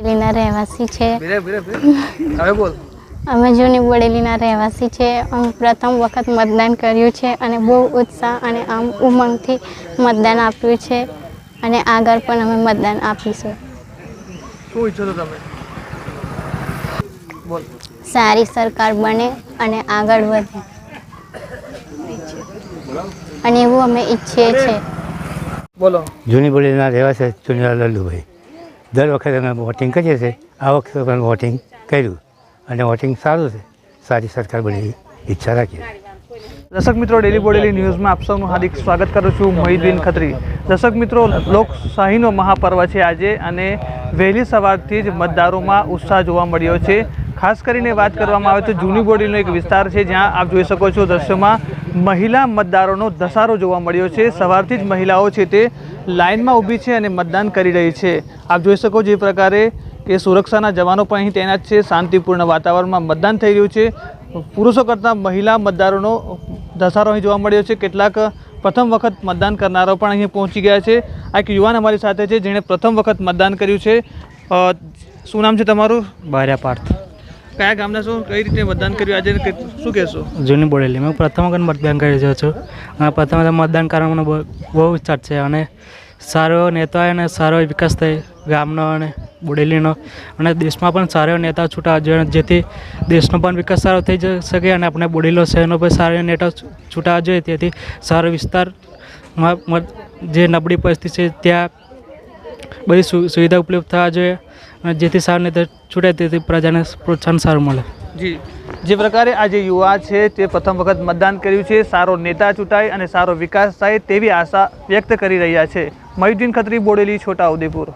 બોડેલીના રહેવાસી છે. અમે જૂની બોડેલીના રહેવાસી છે. અમે પ્રથમ વખત મતદાન કર્યું છે અને બહુ ઉત્સાહ અને આમ ઉમંગથી મતદાન આપ્યું છે અને આગળ પણ અમે મતદાન આપીશું. શું ઈચ્છો છો તમે? બોલ. સારી સરકાર બને અને આગળ વધે. અને એવું અમે ઈચ્છીએ છીએ. બોલો. જૂની બોલીના રહેવાસી ચુનીલાલ લલ્લુભાઈ દર વખતે અમે વોટિંગ કરીએ છીએ. આ વખતે પણ વોટિંગ કર્યું અને વોટિંગ સારું છે. સારી સરકાર બની ઈચ્છા રાખીએ. દર્શક મિત્રો ડેલી બોડેલી ન્યૂઝમાં આપ સૌનું હાર્દિક સ્વાગત કરું છું. મોહિદ્દીન ખત્રી. દર્શક મિત્રો લોકશાહીનો મહાપર્વ છે આજે અને વહેલી સવારથી જ મતદારોમાં ઉત્સાહ જોવા મળ્યો છે. ખાસ કરીને વાત કરવામાં આવે તો જૂની બોડીનો એક વિસ્તાર છે, જ્યાં આપ જોઈ શકો છો દ્રશ્યમાં મહિલા મતદારોનો ધસારો જોવા મળ્યો છે. સવારથી જ મહિલાઓ છે તે લાઇનમાં ઊભી છે અને મતદાન કરી રહી છે. આપ જોઈ શકો એ પ્રકારે કે સુરક્ષાના જવાનો પણ અહીં તૈનાત છે. શાંતિપૂર્ણ વાતાવરણમાં મતદાન થઈ રહ્યું છે. પુરુષો કરતાં મહિલા મતદારોનો ધસારો અહીં જોવા મળ્યો છે. કેટલાક પ્રથમ વખત મતદાન કરનારો પણ અહીં પહોંચી ગયા છે. આ એક યુવાન અમારી સાથે છે જેણે પ્રથમ વખત મતદાન કર્યું છે. શું નામ છે તમારું? બાર્યા પાર્થ. કયા ગામના છો? કઈ રીતે મતદાન કર્યું આજે શું કહેશો? જૂની બોડેલી. મેં પ્રથમ વખત મતદાન કરી રહ્યો છું. અને પ્રથમ મતદાન કરવા મને બહુ ઈચ્છા છે. અને સારો એવો નેતા અને સારો વિકાસ થાય ગામનો અને બોડેલીનો. અને દેશમાં પણ સારો નેતા છૂટા જોઈએ જેથી દેશનો પણ વિકાસ સારો થઈ શકે અને આપણે બોડેલો શહેરનો પણ સારો નેતા છૂટા જોઈએ. તેથી સારો વિસ્તારમાં જે નબળી પરિસ્થિતિ છે, ત્યાં બધી સુવિધા ઉપલબ્ધ થવા જોઈએ અને જેથી સારું નહીં છૂટે તેથી પ્રજાને પ્રોત્સાહન સારું મળે. જી. જે પ્રકારે આ જે યુવા છે તે પ્રથમ વખત મતદાન કર્યું છે, સારો નેતા ચૂંટાય અને સારો વિકાસ થાય તેવી આશા વ્યક્ત કરી રહ્યા છે. મયુદ્દીન ખત્રી, બોડેલી, છોટા ઉદેપુર.